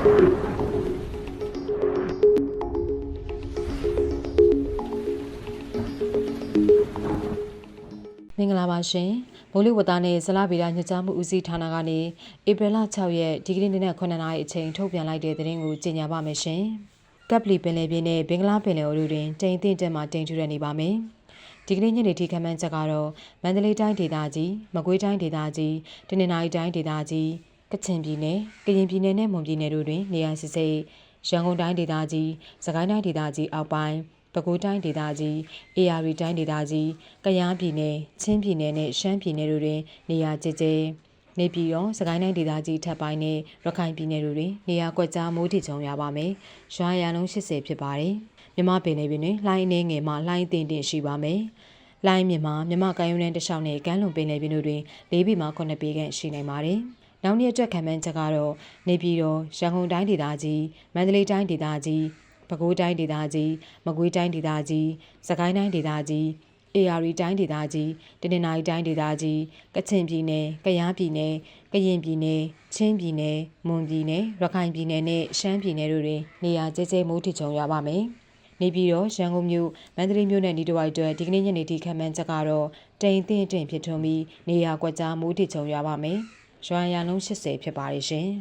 မင်္ဂလာပါရှင်မိုးလေဝသနဲ့ဇလဗေဒညကြားမှုဦးစီးဌာနကနေဧပြီလ6ရက်ဒီကနေ့နေ့9နာရီအချိန်ထုတ်ပြန်လိုက်တဲ့သတင်းကိုကြေညာပါမယ်ရှင်ကပ်ပလီပင်လယ်ပြင်နဲ့ဘင်္ဂလားပင်လယ်အော်တို့တွင်တိမ်တင့်တက်မှတိမ်ထူရနေပါမယ်ဒီကနေ့ညနေထိခန့်မှန်းချက်ကတော့မန္တလေးတိုင်းဒေသကြီးမကွေးတိုင်းဒေသကြီးတနင်္သာရီတိုင်းဒေသကြီး ကချင်ပြည်နယ်ကရင်ပြည်နယ်နဲ့မွန်ပြည်နယ်တို့တွင် နေရာစစ်စိတ်ရန်ကုန်တိုင်းဒေသကြီးစကိုင်းတိုင်းဒေသကြီးအောက်ပိုင်းပဲခူးတိုင်းဒေသကြီးအေရရီတိုင်းဒေသကြီးကယားပြည်နယ်ချင်းပြည်နယ်နဲ့ရှမ်းပြည်နယ်တို့တွင် နေရာကျကျနေပြည်တော်စကိုင်းတိုင်းဒေသကြီးထပ်ပိုင်းနဲ့ရခိုင်ပြည်နယ်တို့တွင်နေရာကွက်ကြားမိုးထစ်ချုံရပါမယ်။ရွာရန်လုံး80ဖြစ်ပါတယ်။မြမပင်လေးပင်တွင်လှိုင်းနေငယ်မှလှိုင်းတင်တင်ရှိပါမယ်။လိုင်းမြမှာမြမကယုံနဲ့တခြားနဲ့ကမ်းလွန်ပင်လယ်ပြင်တို့တွင်၄ဘီမှ9ပေခန့်ရှိနိုင်ပါတယ်။ နောက်နေ့အတွက်ခံမှန်းချက်ကတော့နေပြည်တော်ရန်ကုန်တိုင်းဒေသကြီးမန္တလေးတိုင်းဒေသကြီးပဲခူးတိုင်းဒေသကြီးမကွေးတိုင်းဒေသကြီးစကိုင်းတိုင်းဒေသကြီးအေရရီတိုင်းဒေသကြီးတနင်္သာရီတိုင်းဒေသကြီးကချင်ပြည်နယ်ကယားပြည်နယ်ကရင်ပြည်နယ်ချင်းပြည်နယ်မွန်ပြည်နယ်ရခိုင်ပြည်နယ်နဲ့ရှမ်းပြည်နယ်တို့တွင်နေရာကျကျမိုးထစ်ချုံရပါမယ်။နေပြည်တော်ရန်ကုန်မြို့မန္တလေးမြို့နဲ့နေတဝိုက်အတွက်ဒီကနေ့ညနေထိခံမှန်းချက်ကတော့တိမ်တင်တင်ဖြစ်ထွန်းပြီးနေရာကွက်ကြားမိုးထစ်ချုံရပါမယ်။ ရွာရာနှုန်း80ဖြစ်ပါတယ်ရှင်။